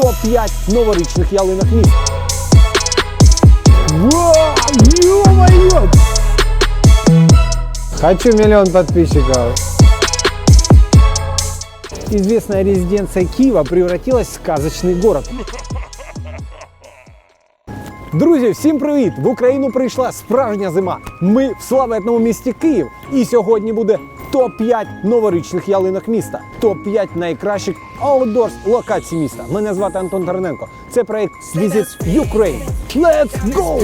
топ-5 новорічних ялинок міста. Вау, ё-моё! Хочу миллион подписчиков. Известная резиденция Киева превратилась в сказочный город. Друзі, всім привіт! В Україну прийшла справжня зима. Ми в славетному місті Київ. І сьогодні буде топ-5 новорічних ялинок міста, топ-5 найкращих аутдорс локацій міста. Мене звати Антон Тарненко. Це проект Visit Ukraine. Let's go!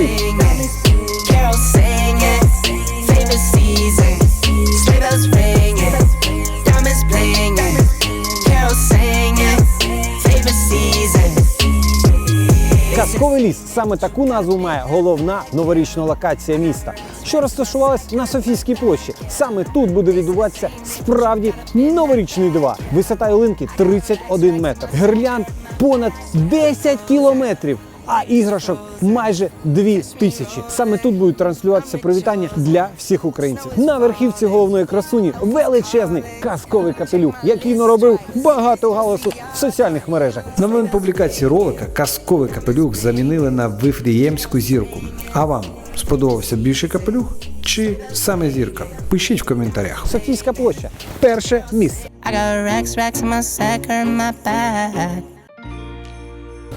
Ліс саме таку назву має головна новорічна локація міста, що розташувалась на Софійській площі. Саме тут буде відбуватися справді новорічний дива. Висота ялинки 31 метр, гірлянд понад 10 кілометрів. А іграшок майже дві тисячі. Саме тут будуть транслюватися привітання для всіх українців. На верхівці головної красуні величезний казковий капелюх, який наробив багато галасу в соціальних мережах. На момент публікації ролика казковий капелюх замінили на вифліємську зірку. А вам сподобався більше капелюх чи саме зірка? Пишіть в коментарях. Софійська площа перше місце. I got racks, racks in my sack or my bag.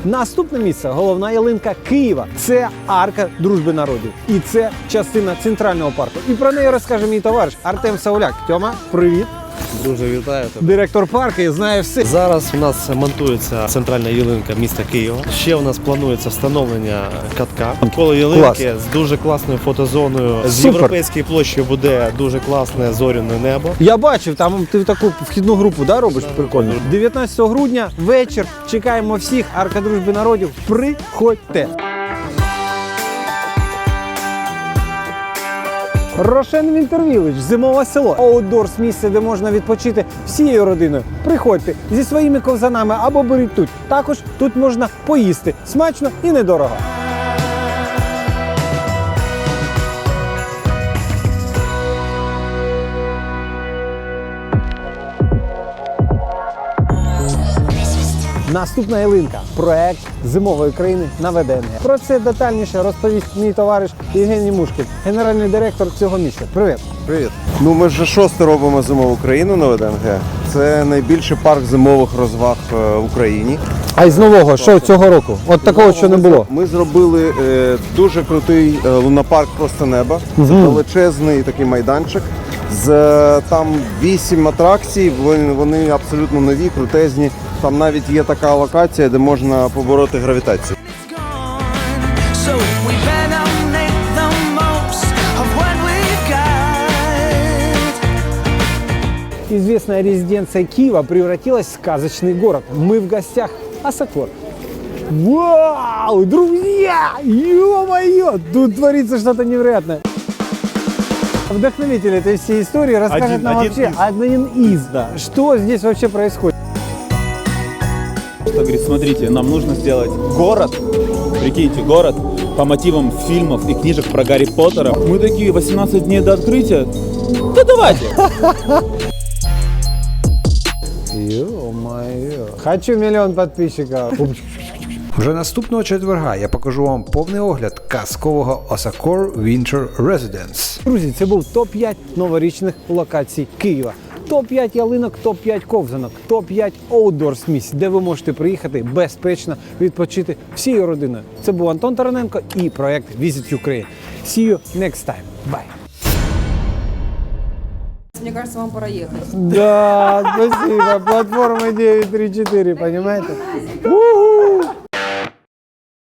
Наступне місце головна ялинка Києва. Це арка дружби народів. І це частина центрального парку. І про неї розкаже мій товариш Артем Сауляк. Тьома, привіт! Дуже вітаю тебе. Директор парку і знає все. Зараз у нас монтується центральна ялинка міста Києва. Ще у нас планується встановлення катка. Коло ялинки з дуже класною фотозоною. З Супер. європейської площі буде дуже класне зоряне небо. Я бачив, там ти таку вхідну групу да, робиш прикольно. 19 грудня вечір. Чекаємо всіх. Арка дружби народів. Приходьте. Рошен Вінтервілич, зимове село. аутдорс місце, де можна відпочити всією родиною. Приходьте зі своїми ковзанами або беріть тут. Також тут можна поїсти смачно і недорого. Наступна ялинка проект зимової країни на ВДНГ. Про це детальніше розповість мій товариш Євгеній Мушкін, генеральний директор цього місця. Привіт. Привіт. Ну ми вже шосте робимо зимову країну на ВДНГ. Це найбільший парк зимових розваг е, в Україні. А із нового що цього року? От такого, що не було. Ми зробили е, дуже крутий е, лунопарк просто неба. Це величезний такий майданчик З е, там вісім атракцій. Вони, вони абсолютно нові, крутезні. Там навіть є така локація, де можна побороти гравітацію. So we better make the most of what we've got. Известная резиденция Киева превратилась в сказочный город. Мы в гостях Асакор. Вау, друзья! Ё-моё! Тут творится что-то невероятное. Вдохновитель этой всей истории расскажет Один- нам один вообще из. один из, да. Что здесь вообще происходит? Что говорит, смотрите, нам нужно сделать город, прикиньте, город по мотивам фильмов и книжек про Гарри Поттера. Мы такие, 18 дней до открытия, да давайте. Ё-моё. Хочу миллион подписчиков. Вже наступного четверга я покажу вам повний огляд казкового Osakor Winter Residence. Друзі, це був топ-5 новорічних локацій Києва. Топ-5 ялинок, топ-5 ковзанок, топ-5 оутдорс місць, де ви можете приїхати безпечно відпочити всією родиною. Це був Антон Тараненко і проект Visit Ukraine. See you next time. Bye. Мне кажется, вам пора ехать. Да, спасибо. Платформа 934, понимаете?